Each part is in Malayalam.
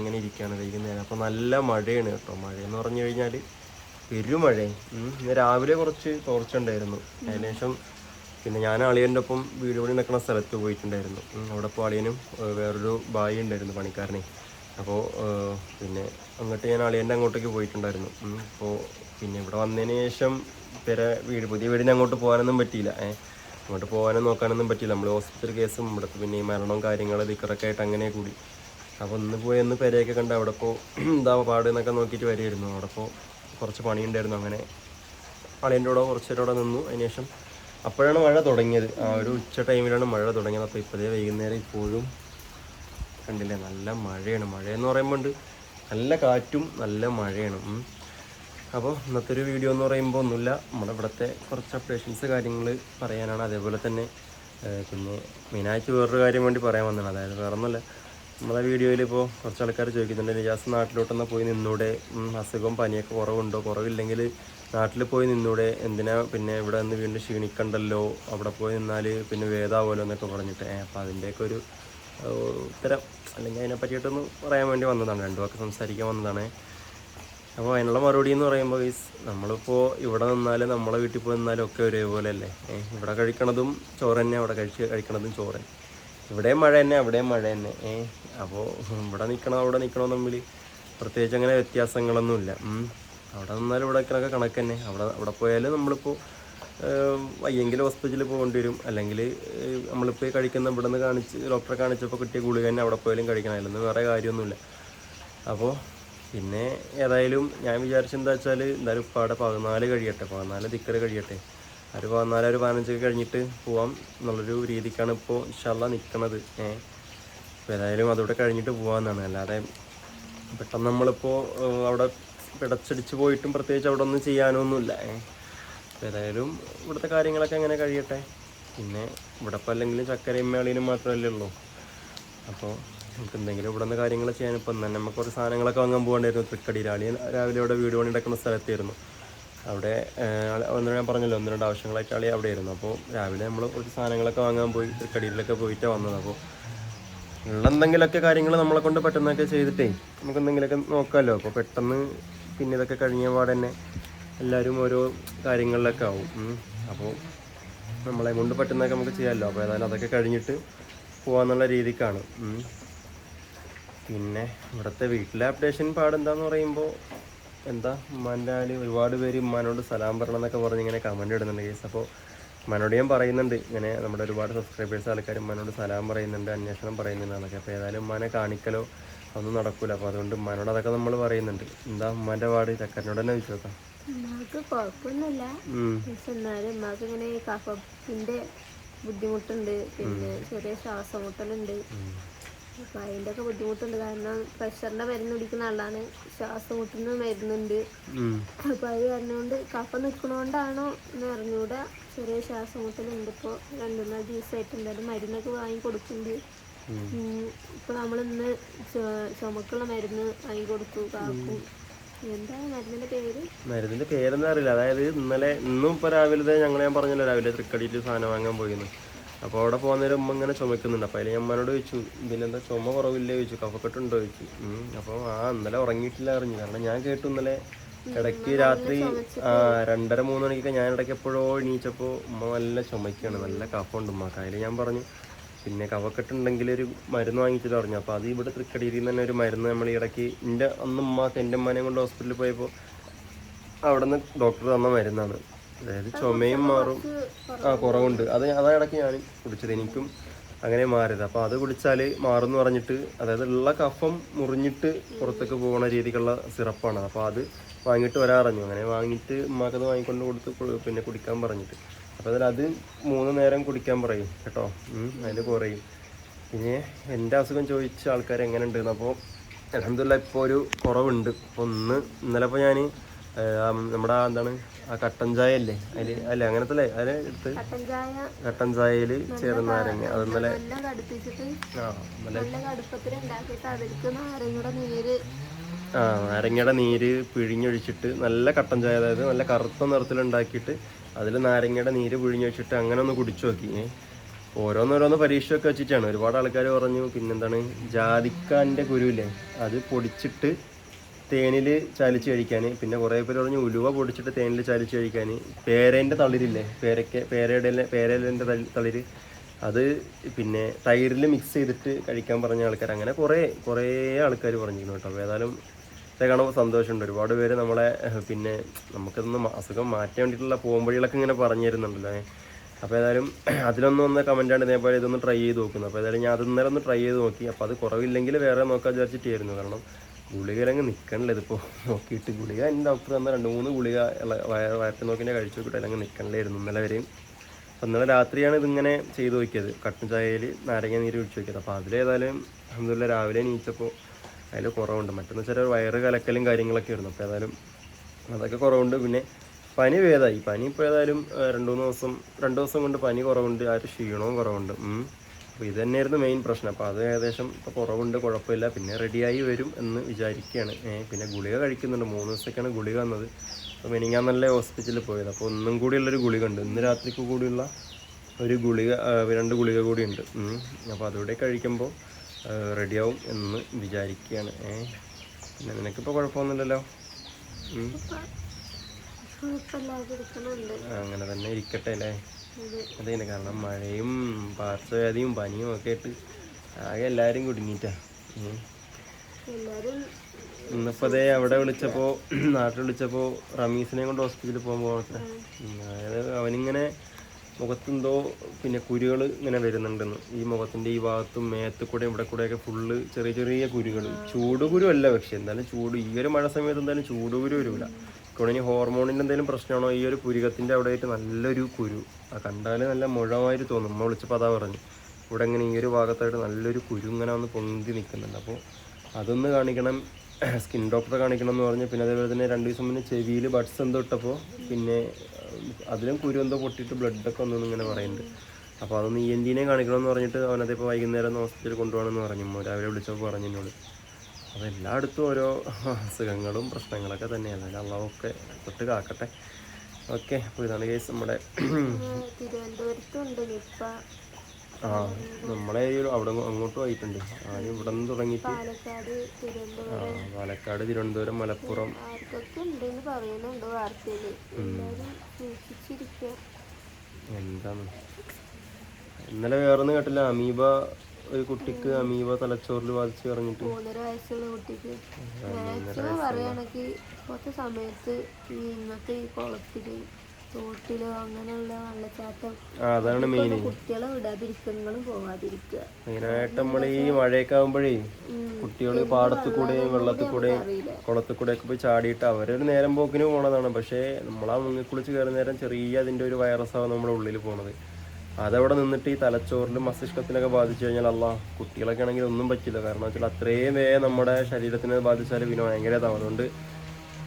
ഇങ്ങനെ ഇരിക്കുകയാണ് വൈകുന്നേരം. അപ്പോൾ നല്ല മഴയാണ് കേട്ടോ. എന്ന് പറഞ്ഞു കഴിഞ്ഞാൽ പെരുമഴ ഇന്ന് രാവിലെ കുറച്ച് തോർച്ചുണ്ടായിരുന്നു അതിനുശേഷം പിന്നെ ഞാൻ അളിയന്റെ ഒപ്പം വീട് പണി നിൽക്കുന്ന സ്ഥലത്ത് പോയിട്ടുണ്ടായിരുന്നു. അവിടെ ഇപ്പോൾ അളിയനും വേറൊരു ബായി ഉണ്ടായിരുന്നു പണിക്കാരനെ. അപ്പോൾ പിന്നെ അങ്ങോട്ട് ഞാൻ അളിയന്റെ അങ്ങോട്ടേക്ക് പോയിട്ടുണ്ടായിരുന്നു. അപ്പോൾ പിന്നെ ഇവിടെ വന്നതിന് ശേഷം പേരെ വീട് പുതിയ വീടിന് അങ്ങോട്ട് പോകാനൊന്നും പറ്റിയില്ല. ഏഹ് അങ്ങോട്ട് പോകാനും നോക്കാനൊന്നും പറ്റിയില്ല. നമ്മൾ ഹോസ്പിറ്റൽ കേസും ഇവിടുത്തെ പിന്നെ ഈ മരണവും കാര്യങ്ങളും ദിക്കറൊക്കെ ആയിട്ട് അങ്ങനെ കൂടി. അപ്പോൾ ഒന്ന് പോയി ഒന്ന് പെരയൊക്കെ കണ്ട് അവിടെ ഇപ്പോൾ എന്താ പാട് എന്നൊക്കെ നോക്കിയിട്ട് വരികയായിരുന്നു. അവിടെ ഇപ്പോൾ കുറച്ച് പണിയുണ്ടായിരുന്നു. അങ്ങനെ അളിയന്റെ കൂടെ കുറച്ച് നേരം നിന്നു. അതിനുശേഷം അപ്പോഴാണ് മഴ തുടങ്ങിയത്. ആ ഒരു ഉച്ച ടൈമിലാണ് മഴ തുടങ്ങിയത്. അപ്പോൾ ഇപ്പോഴേ വൈകുന്നേരം ഇപ്പോഴും കണ്ടില്ലേ നല്ല മഴയാണ്. മഴയെന്ന് പറയുമ്പോൾ ഉണ്ട് നല്ല കാറ്റും നല്ല മഴയാണ്. അപ്പോൾ ഇന്നത്തെ ഒരു വീഡിയോ എന്ന് പറയുമ്പോൾ ഒന്നുമില്ല. നമ്മുടെ ഇവിടുത്തെ കുറച്ച് അപ്ഡേഷൻസ് കാര്യങ്ങൾ പറയാനാണ്. അതേപോലെ തന്നെ പിന്നെ മെയിനായിട്ട് വേറൊരു കാര്യം വേണ്ടി പറയാൻ വന്നതാണ്. അതായത് വേറെ ഒന്നുമല്ല നമ്മളെ വീഡിയോയിൽ ഇപ്പോൾ കുറച്ച് ആൾക്കാർ ചോദിക്കുന്നുണ്ട് നിജാസ് നാട്ടിലോട്ടൊന്ന് പോയി നിന്നൂടെ? അസുഖം പനിയൊക്കെ കുറവുണ്ടോ? കുറവില്ലെങ്കിൽ നാട്ടിൽ പോയി നിന്നൂടെ? എന്തിനാ പിന്നെ ഇവിടെ നിന്ന് വീണ്ടും ക്ഷീണിക്കണ്ടല്ലോ? അവിടെ പോയി നിന്നാൽ പിന്നെ വേദാവുമല്ലോ എന്നൊക്കെ പറഞ്ഞിട്ട്. അപ്പം അതിന്റെയൊക്കെ ഒരു ഉത്തരം. അല്ലെങ്കിൽ അതിനെ പറ്റിയിട്ടൊന്ന് പറയാൻ വേണ്ടി വന്നതാണ്. രണ്ടു വാക്ക് സംസാരിക്കാൻ വന്നതാണ്. അപ്പോൾ അതിനുള്ള മറുപടി എന്ന് പറയുമ്പോൾ ഗൈസ് നമ്മളിപ്പോൾ ഇവിടെ നിന്നാലും നമ്മളെ വീട്ടിൽ പോയി നിന്നാലും ഒക്കെ ഒരേപോലെ അല്ലേ ഇവിടെ കഴിക്കണതും ചോറ് തന്നെ അവിടെ കഴിച്ച് കഴിക്കണതും ചോറ്. ഇവിടെയും മഴ തന്നെ അവിടെയും മഴ തന്നെ. ഏ അപ്പോൾ ഇവിടെ നിൽക്കണം അവിടെ നിൽക്കണോ തമ്മിൽ പ്രത്യേകിച്ച് അങ്ങനെ വ്യത്യാസങ്ങളൊന്നുമില്ല. അവിടെ നിന്നാലും ഇവിടെ നിൽക്കണൊക്കെ കണക്ക് തന്നെ. അവിടെ അവിടെ പോയാലും നമ്മളിപ്പോൾ വയ്യെങ്കിൽ ഹോസ്പിറ്റലിൽ പോകേണ്ടി വരും. അല്ലെങ്കിൽ നമ്മളിപ്പോൾ കഴിക്കുന്ന ഇവിടെ നിന്ന് കാണിച്ച് ഡോക്ടറെ കാണിച്ചപ്പോൾ കിട്ടിയ ഗുളിക തന്നെ അവിടെ പോയാലും കഴിക്കണം. അതിലൊന്നും വേറെ കാര്യമൊന്നുമില്ല. അപ്പോൾ പിന്നെ ഏതായാലും ഞാൻ വിചാരിച്ചെന്താ വെച്ചാൽ എന്തായാലും ഇപ്പം പതിനാല് കഴിയട്ടെ. പതിനാല് ദിക്കറ് കഴിയട്ടെ. ഒരു പതിനാല് ഒരു പതിനഞ്ചൊക്കെ കഴിഞ്ഞിട്ട് പോവാം എന്നുള്ളൊരു രീതിക്കാണ് ഇപ്പോൾ ഇൻഷാല്ല നിൽക്കണത് ഏഹ് ഏതായാലും അതോടെ കഴിഞ്ഞിട്ട് പോകാമെന്നാണ് അല്ലാതെ പെട്ടെന്ന് നമ്മളിപ്പോൾ അവിടെ പിടച്ചടിച്ച് പോയിട്ടും പ്രത്യേകിച്ച് അവിടെ ഒന്നും ചെയ്യാനൊന്നുമില്ല. ഏഹ് ഏതായാലും ഇവിടുത്തെ കാര്യങ്ങളൊക്കെ എങ്ങനെ കഴിയട്ടെ? പിന്നെ ഇവിടെ ഇപ്പോൾ അല്ലെങ്കിലും ചക്കരയും മേളിനും മാത്രമല്ലേ ഉള്ളൂ. അപ്പോൾ നമുക്ക് എന്തെങ്കിലും ഇവിടെ നിന്ന് കാര്യങ്ങൾ ചെയ്യാൻ ഇപ്പം തന്നെ നമുക്ക് കുറച്ച് സാധനങ്ങളൊക്കെ വാങ്ങാൻ പോകേണ്ടിയിരുന്നു. തൃക്കടി രാളി രാവിലെ അവിടെ വീട് പണി സ്ഥലത്തായിരുന്നു. അവിടെ ഒന്ന് ഞാൻ പറഞ്ഞല്ലോ ഒന്ന് രണ്ട് ആവശ്യങ്ങളായിട്ട് ആളി അവിടെ ആയിരുന്നു അപ്പോൾ രാവിലെ നമ്മൾ കുറച്ച് സാധനങ്ങളൊക്കെ വാങ്ങാൻ പോയി കടിയിലൊക്കെ പോയിട്ടാണ് വന്നത്. അപ്പോൾ ഉള്ള എന്തെങ്കിലുമൊക്കെ കാര്യങ്ങൾ നമ്മളെ കൊണ്ട് പെട്ടെന്നൊക്കെ ചെയ്തിട്ടേ നമുക്ക് എന്തെങ്കിലുമൊക്കെ നോക്കാമല്ലോ അപ്പോൾ പെട്ടെന്ന് പിന്നെ ഇതൊക്കെ കഴിഞ്ഞ പാടെ തന്നെ എല്ലാവരും ഓരോ കാര്യങ്ങളിലൊക്കെ ആവും. അപ്പോൾ നമ്മളെ കൊണ്ട് പറ്റുന്നതൊക്കെ നമുക്ക് ചെയ്യാമല്ലോ അപ്പോൾ ഏതായാലും അതൊക്കെ കഴിഞ്ഞിട്ട് പോകാന്നുള്ള രീതിക്കാണ്. പിന്നെ ഇവിടുത്തെ വീട്ടിലെ അപ്ഡേഷൻ പാടെന്താന്ന് പറയുമ്പോൾ എന്താ ഉമ്മാന്റെ ആൽ ഒരുപാട് പേര് ഉമ്മാനോട് സലാം പറയണം എന്നൊക്കെ പറഞ്ഞ് ഇങ്ങനെ കമന്റ് ഇടുന്നുണ്ട് കേസ് അപ്പോൾ ഉമ്മാനോട് ഞാൻ പറയുന്നുണ്ട് ഇങ്ങനെ നമ്മുടെ ഒരുപാട് സബ്സ്ക്രൈബേഴ്സ് ആൾക്കാർ ഉമ്മാനോട് സലാം പറയുന്നുണ്ട് അന്വേഷണം പറയുന്നുണ്ട്. എന്നൊക്കെ അപ്പോൾ ഏതായാലും ഉമ്മാനെ കാണിക്കലോ ഒന്നും നടക്കൂല. അപ്പോൾ അതുകൊണ്ട് ഉമ്മാനോട് അതൊക്കെ നമ്മൾ പറയുന്നുണ്ട്. എന്താ ഉമ്മാന്റെ പാട്? ചക്കരനോട് തന്നെ വിശ്വാസം നോക്കാം ഉമ്മാക്ക് കുഴപ്പമൊന്നുമില്ല എന്നാലും ഉമ്മാക്ക് ഇങ്ങനെ ബുദ്ധിമുട്ടുണ്ട്. പിന്നെ ചെറിയ ശ്വാസം മുട്ടലുണ്ട്. അപ്പൊ അതിന്റെ ഒക്കെ ബുദ്ധിമുട്ടുണ്ട്. കാരണം പ്രഷറിന്റെ മരുന്ന് കുടിക്കുന്ന ആളാണ്. ശ്വാസം മുട്ടുന്ന മരുന്നുണ്ട് അപ്പം അത് കപ്പ കഫ നിൽക്കണോണ്ടാണോ എന്ന് അറിഞ്ഞൂടാ. ചെറിയ ശ്വാസം മുട്ടലുണ്ട് ഇപ്പോൾ രണ്ടു നാല് ദിവസമായിട്ട് എന്തായാലും മരുന്നൊക്കെ വാങ്ങി കൊടുക്കുന്നുണ്ട്. ഇപ്പം നമ്മളിന്ന് ചുമക്കുള്ള മരുന്ന് വാങ്ങി കൊടുത്തു. കാക്കും എന്താ മരുന്നിന്റെ പേര്? മരുന്നിന്റെ പേരൊന്നും അറിയില്ല. അതായത് ഇന്നലെ ഇന്നും ഇപ്പൊ രാവിലെ ഞങ്ങൾ ഞാൻ പറഞ്ഞല്ലോ രാവിലെ തൃക്കടിയിൽ സാധനം വാങ്ങാൻ പോയിരുന്നു. അപ്പോൾ അവിടെ പോകുന്നേരം ഉമ്മ ഇങ്ങനെ ചുമക്കുന്നുണ്ട്. അപ്പോൾ അതിൽ അമ്മനോട് ചോദിച്ചു ഇതിലെന്താ ചുമ കുറവില്ലേ? ചോദിച്ചു. കഫക്കെട്ടുണ്ടോ? ചോദിച്ചു. അപ്പോൾ ആ ഇന്നലെ ഉറങ്ങിയിട്ടില്ല അറിഞ്ഞു. കാരണം ഞാൻ കേട്ടു ഇന്നലെ ഇടയ്ക്ക് രാത്രി രണ്ടര മൂന്ന് മണിക്കൊക്കെ ഞാൻ ഇടയ്ക്ക് എപ്പോഴോ എണീച്ചപ്പോൾ ഉമ്മ നല്ല ചുമയ്ക്കാണ് നല്ല കഫമുണ്ട് ഉമ്മക്ക്. അതിൽ ഞാൻ പറഞ്ഞു പിന്നെ കഫക്കെട്ടുണ്ടെങ്കിൽ ഒരു മരുന്ന് വാങ്ങിച്ചിട്ട് പറഞ്ഞു. അപ്പോൾ അത് ഇവിടെ തൃക്കടിയിൽ നിന്ന് തന്നെ ഒരു മരുന്ന് നമ്മൾ ഇടയ്ക്ക് എന്റെ അന്ന് ഉമ്മാക്ക് എന്റെ ഉമ്മനെ കൊണ്ട് ഹോസ്പിറ്റലിൽ പോയപ്പോൾ അവിടെ നിന്ന് ഡോക്ടർ തന്ന മരുന്നാണ്. അതായത് ചുമയും മാറും. ആ കുറവുണ്ട്. അത് അതാ ഇടയ്ക്ക് ഞാൻ കുടിച്ചത്. എനിക്കും അങ്ങനെ മാറിയത്. അപ്പോൾ അത് കുടിച്ചാൽ മാറുമെന്ന് പറഞ്ഞിട്ട് അതായത് ഉള്ള കഫം മുറിഞ്ഞിട്ട് പുറത്തേക്ക് പോകുന്ന രീതിക്കുള്ള സിറപ്പാണ്. അപ്പോൾ അത് വാങ്ങിയിട്ട് വരാറഞ്ഞു. അങ്ങനെ വാങ്ങിയിട്ട് ഉമ്മാക്കത് വാങ്ങിക്കൊണ്ട് കൊടുത്ത് പിന്നെ കുടിക്കാൻ പറഞ്ഞിട്ട്. അപ്പോൾ അതിൽ അത് മൂന്ന് നേരം കുടിക്കാൻ പറയും കേട്ടോ. അതിൽ കുറയും. പിന്നെ എന്റെ അസുഖം ചോദിച്ച ആൾക്കാർ എങ്ങനെ ഉണ്ട് അപ്പോൾ അലഹമില്ല ഇപ്പോൾ ഒരു കുറവുണ്ട്. അപ്പോൾ ഒന്ന് ഇന്നലെ ഇപ്പോൾ ഞാൻ നമ്മുടെ എന്താണ് ആ കട്ടൻ ചായ അല്ലേ അതിൽ അല്ലേ അങ്ങനത്തെ അല്ലേ അതിനെ എടുത്ത് കട്ടൻ ചായയിൽ ചേർന്ന നാരങ്ങ. അത് ഇന്നലെ നല്ല ആ നാരങ്ങയുടെ നീര് പിഴിഞ്ഞൊഴിച്ചിട്ട് നല്ല കട്ടൻ ചായ അതായത് നല്ല കറുത്ത നിറത്തിൽ ഉണ്ടാക്കിയിട്ട് അതിൽ നാരങ്ങയുടെ നീര് പിഴിഞ്ഞൊഴിച്ചിട്ട് അങ്ങനെ ഒന്ന് കുടിച്ചു നോക്കി. ഓരോന്നോരോന്ന് പരീക്ഷയൊക്കെ വെച്ചിട്ടാണ്. ഒരുപാട് ആൾക്കാർ പറഞ്ഞു പിന്നെന്താണ് ജാതിക്കാന്റെ കുരുവില്ലേ അത് പൊടിച്ചിട്ട് തേനിൽ ചാലിച്ച് കഴിക്കാൻ പിന്നെ കുറേ പേര് പറഞ്ഞു ഉലുവ പൊടിച്ചിട്ട് തേനിൽ ചാലിച്ച് കഴിക്കാൻ പേരേന്റെ തളിരില്ലേ? പേരയ്ക്ക് പേരയുടെ പേരേന്റെ തളിര്. അത് പിന്നെ തൈരിൽ മിക്സ് ചെയ്തിട്ട് കഴിക്കാൻ പറഞ്ഞ ആൾക്കാർ അങ്ങനെ കുറേ കുറേ ആൾക്കാർ പറഞ്ഞിരുന്നു കേട്ടോ. അപ്പോൾ ഏതായാലും ഇതൊക്കെ കാണുമ്പോൾ സന്തോഷമുണ്ട്. ഒരുപാട് പേര് നമ്മളെ പിന്നെ നമുക്കിതൊന്ന് മ- അസുഖം മാറ്റാൻ വേണ്ടിയിട്ടുള്ള പോകുമ്പഴികളൊക്കെ ഇങ്ങനെ പറഞ്ഞു തരുന്നുണ്ടല്ലോ. അപ്പോൾ ഏതായാലും അതിലൊന്നും ഒന്ന് കമന്റാണ് ഇതേപോലെ ഇതൊന്ന് ട്രൈ ചെയ്ത് നോക്കുന്നത്. അപ്പോൾ ഏതായാലും ഞാൻ അത് ഇന്നലെ ഒന്ന് ട്രൈ ചെയ്ത് നോക്കി. അപ്പോൾ അത് കുറവില്ലെങ്കിൽ വേറെ നോക്കാൻ വിചാരിച്ചിട്ടായിരുന്നു. കാരണം ഗുളികയിലങ്ങ് നിൽക്കണില്ല ഇതിപ്പോൾ നോക്കിയിട്ട് ഗുളിക എന്റെ ഡോക്ടർ തന്ന രണ്ട് മൂന്ന് ഗുളിക വയറ്റ് നോക്കിന്റെ കഴിച്ചു നോക്കിയിട്ട് അല്ലെങ്കിൽ നിൽക്കണില്ലായിരുന്നു ഇന്നലെ വരെയും. അപ്പോൾ ഇന്നലെ രാത്രിയാണ് ഇതിങ്ങനെ ചെയ്ത് നോക്കിയത്. കട്ടൻ ചായയിൽ നാരങ്ങ നീര് ഒഴിച്ച് നോക്കിയത്. അപ്പോൾ അതിലേതായാലും അഹമ്മദില്ല രാവിലെ നീച്ചപ്പോൾ അതിൽ കുറവുണ്ട്. മറ്റൊന്ന് വെച്ചാൽ വയറ് കലക്കലും കാര്യങ്ങളൊക്കെ ആയിരുന്നു. അപ്പോൾ ഏതായാലും അതൊക്കെ കുറവുണ്ട്. പിന്നെ പനി ഭേദമായി പനി ഇപ്പോൾ ഏതായാലും രണ്ട് മൂന്ന് ദിവസം രണ്ട് ദിവസം കൊണ്ട് പനി കുറവുണ്ട്. ആ ഒരു ക്ഷീണവും കുറവുണ്ട്. അപ്പോൾ ഇത് തന്നെയായിരുന്നു മെയിൻ പ്രശ്നം. അപ്പോൾ അത് ഏകദേശം ഇപ്പോൾ കുറവുണ്ട് കുഴപ്പമില്ല. പിന്നെ റെഡിയായി വരും എന്ന് വിചാരിക്കുകയാണ്. പിന്നെ ഗുളിക കഴിക്കുന്നുണ്ട്. മൂന്ന് ദിവസത്തേക്കാണ് ഗുളിക വന്നത്. അപ്പോൾ മിനിങ്ങാൻ നല്ല ഹോസ്പിറ്റലിൽ പോയത്. അപ്പോൾ ഒന്നും കൂടിയുള്ളൊരു ഗുളിക ഉണ്ട്. ഇന്ന് രാത്രിക്ക് കൂടിയുള്ള ഒരു ഗുളിക രണ്ട് ഗുളിക കൂടി ഉണ്ട്. അപ്പോൾ അതുകൂടെ കഴിക്കുമ്പോൾ റെഡിയാവും എന്ന് വിചാരിക്കുകയാണ്. പിന്നെ നിനക്കിപ്പോൾ കുഴപ്പമൊന്നുമില്ലല്ലോ? അങ്ങനെ തന്നെ ഇരിക്കട്ടെ അല്ലേ? അതന്നെ കാരണം മഴയും പാർശ്വവ്യാധിയും പനിയും ഒക്കെ ആയിട്ട് ആകെ എല്ലാവരും കുടുങ്ങിയിട്ടാ. എല്ലാരും ഇന്നിപ്പോ അതേ അവിടെ വിളിച്ചപ്പോ നാട്ടിൽ വിളിച്ചപ്പോ റമീസിനെ കൊണ്ട് ഹോസ്പിറ്റലിൽ പോകുമ്പോൾ അതായത് അവനിങ്ങനെ മുഖത്തെന്തോ പിന്നെ കുരുകൾ ഇങ്ങനെ വരുന്നുണ്ടെന്ന്. ഈ മുഖത്തിന്റെ ഈ ഭാഗത്തും മേത്ത് കൂടെ ഇവിടെ കൂടെയൊക്കെ ഫുള്ള് ചെറിയ ചെറിയ കുരുകൾ ചൂടുകുരു അല്ല പക്ഷെ എന്തായാലും ചൂട്. ഈ ഒരു മഴ സമയത്ത് എന്തായാലും ചൂടുകുരു വരില്ല ഇനി ഹോർമോണിന്റെ എന്തെങ്കിലും പ്രശ്നമാണോ? ഈ ഒരു പുരികത്തിന്റെ അവിടെ ആയിട്ട് നല്ലൊരു കുരു. ആ കണ്ടാൽ നല്ല മുഴമായിട്ട് തോന്നും. നമ്മൾ വിളിച്ചപ്പോൾ അതാ പറഞ്ഞു. ഇവിടെ ഇങ്ങനെ ഈ ഒരു ഭാഗത്തായിട്ട് നല്ലൊരു കുരു ഇങ്ങനെ ഒന്ന് പൊന്തി നിൽക്കുന്നുണ്ട് അപ്പോൾ അതൊന്ന് കാണിക്കണം. സ്കിൻ ഡോക്ടറെ കാണിക്കണം എന്ന് പറഞ്ഞു. പിന്നെ അതേപോലെ തന്നെ രണ്ട് ദിവസം മുന്നേ ചെവിയിൽ ബഡ്സ് എന്തോ ഇട്ടപ്പോൾ പിന്നെ അതിലും കുരു എന്തോ പൊട്ടിയിട്ട് ബ്ലഡൊക്കെ ഒന്നും ഇങ്ങനെ പറയുന്നുണ്ട്. അപ്പോൾ അതൊന്ന് ഇ എൻ ടിനെ കാണിക്കണമെന്ന് പറഞ്ഞിട്ട് അവനതിപ്പോൾ വൈകുന്നേരം ഹോസ്പിറ്റലിൽ കൊണ്ടുപോകണമെന്ന് പറഞ്ഞു. രാവിലെ വിളിച്ചപ്പോൾ പറഞ്ഞു എന്നോട്. അപ്പോൾ എല്ലായിടത്തും ഓരോ അസുഖങ്ങളും പ്രശ്നങ്ങളൊക്കെ തന്നെയാണ്. അതിൽ അള്ളാഹൊക്കെ തൊട്ട് കാക്കട്ടെ. ഓക്കെ അപ്പോൾ ഇതാണ് കേസ് നമ്മുടെ ആ നമ്മളെ അവിടെ അങ്ങോട്ടും ആയിട്ടുണ്ട് ആദ്യം ഇവിടെ നിന്ന് തുടങ്ങിയിട്ട്? പാലക്കാട് തിരുവനന്തപുരം. ആ, പാലക്കാട് തിരുവനന്തപുരം മലപ്പുറം. എന്താണ്? ഇന്നലെ വേറൊന്നും കേട്ടില്ല. അമീബ ഒരു കുട്ടിക്ക് അമീബ തലച്ചോറിൽ ബാധിച്ച് പറഞ്ഞിട്ട് മൂന്നര വയസ്സുള്ള കുട്ടിക്ക്. മാക്സിമം പറയുകയാണെങ്കിൽ കുറച്ച് സമയത്ത് ഈ ഇന്നത്തെ ഈ കുളത്തിൽ തോട്ടിലോ അങ്ങനെയുള്ള വെള്ളച്ചാട്ടം ആ അതാണ് മെയിൻ കുട്ടികളെ വിടാതിരിക്കങ്ങളും പോവാതിരിക്കുക മെയിനായിട്ട് നമ്മൾ ഈ മഴയൊക്കെ ആകുമ്പോഴേ കുട്ടികൾ പാടത്തു കൂടെയും വെള്ളത്തിൽ കൂടെയും കുളത്തിൽ കൂടെ ഒക്കെ പോയി ചാടിയിട്ട് അവരൊരു നേരം പോക്കിന് പോണതാണ്. പക്ഷേ നമ്മളാ മുങ്ങിക്കുളിച്ച് കയറുന്ന നേരം ചെറിയ അതിന്റെ ഒരു വൈറസ് വൈറസാണ് നമ്മുടെ ഉള്ളിൽ പോണത്. അതവിടെ നിന്നിട്ട് ഈ തലച്ചോറിലും മസ്തിഷ്കത്തിനൊക്കെ ബാധിച്ചു കഴിഞ്ഞാൽ അല്ല കുട്ടികളൊക്കെ ആണെങ്കിൽ ഒന്നും പറ്റില്ല. കാരണം വെച്ചാൽ അത്രയും വേ നമ്മുടെ ശരീരത്തിനെ ബാധിച്ചാൽ പിന്നെ ഭയങ്കര ഇതാവും അതുകൊണ്ട്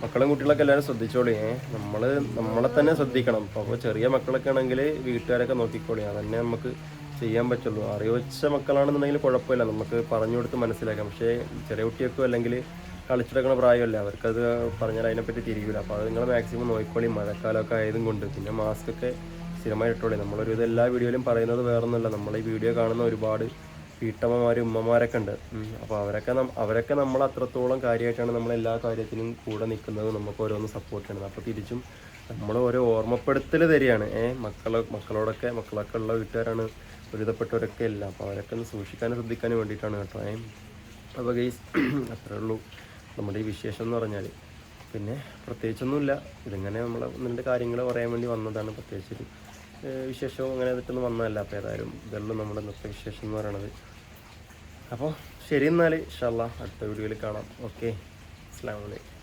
മക്കളും കുട്ടികളൊക്കെ എല്ലാവരും ശ്രദ്ധിച്ചോളി. നമ്മൾ നമ്മളെ തന്നെ ശ്രദ്ധിക്കണം. അപ്പോൾ ചെറിയ മക്കളൊക്കെ ആണെങ്കിൽ വീട്ടുകാരൊക്കെ നോക്കിക്കോളി. അതന്നെ നമുക്ക് ചെയ്യാൻ പറ്റുള്ളൂ. അറിവച്ച മക്കളാണെന്നുണ്ടെങ്കിൽ കുഴപ്പമില്ല. നമുക്ക് പറഞ്ഞു കൊടുത്ത് മനസ്സിലാക്കാം. പക്ഷേ ചെറിയ കുട്ടിയൊക്കെ അല്ലെങ്കിൽ കളിച്ചെടുക്കുന്ന പ്രായമല്ലേ അവർക്കത് പറഞ്ഞാൽ അതിനെപ്പറ്റി തിരികില്ല അപ്പോൾ അത് നിങ്ങൾ മാക്സിമം നോക്കിക്കോളി. മഴക്കാലമൊക്കെ ആയതും കൊണ്ട്. പിന്നെ മാസ്ക് ഒക്കെ സ്ഥിരമായി നമ്മൾ നമ്മളൊരു ഇത് എല്ലാ വീഡിയോയിലും പറയുന്നത് വേറൊന്നുമല്ല. നമ്മൾ ഈ വീഡിയോ കാണുന്ന ഒരുപാട് വീട്ടമ്മമാരും ഉമ്മമാരൊക്കെ ഉണ്ട്. അപ്പോൾ അവരൊക്കെ അവരൊക്കെ നമ്മൾ അത്രത്തോളം കാര്യമായിട്ടാണ് നമ്മൾ എല്ലാ കാര്യത്തിനും കൂടെ നിൽക്കുന്നത്. നമുക്ക് ഓരോന്ന് സപ്പോർട്ട് ചെയ്യണം. അപ്പോൾ തിരിച്ചും നമ്മൾ ഓരോ ഓർമ്മപ്പെടുത്തൽ തരികയാണ്. ഏഹ് മക്കളെ മക്കളോടൊക്കെ മക്കളൊക്കെ ഉള്ള വീട്ടുകാരാണ് ദുരിതപ്പെട്ടവരൊക്കെ ഇല്ല അപ്പോൾ അവരൊക്കെ ഒന്ന് സൂക്ഷിക്കാനും ശ്രദ്ധിക്കാനും വേണ്ടിയിട്ടാണ് കേട്ടോ. ഏ അപ്പോൾ ഗൈസ് അത്രേ ഉള്ളൂ. നമ്മുടെ ഈ വിശേഷം എന്ന് പറഞ്ഞാൽ പിന്നെ പ്രത്യേകിച്ചൊന്നുമില്ല. ഇതിങ്ങനെ നമ്മൾ ഒന്ന് രണ്ട് കാര്യങ്ങൾ പറയാൻ വേണ്ടി വന്നതാണ് പ്രത്യേകിച്ചൊരു ഏഹ് വിശേഷവും അങ്ങനെ പെട്ടെന്ന് വന്നതല്ല അപ്പോൾ ഏതായാലും ഇതെല്ലാം നമ്മുടെ ഇന്നത്തെ വിശേഷം എന്ന് പറയണത്. അപ്പോൾ ശരി എന്നാൽ ഇഷ്ടമല്ല അടുത്ത വീഡിയോയിൽ കാണാം. ഓക്കെ. അസ്സാം വലൈക്കും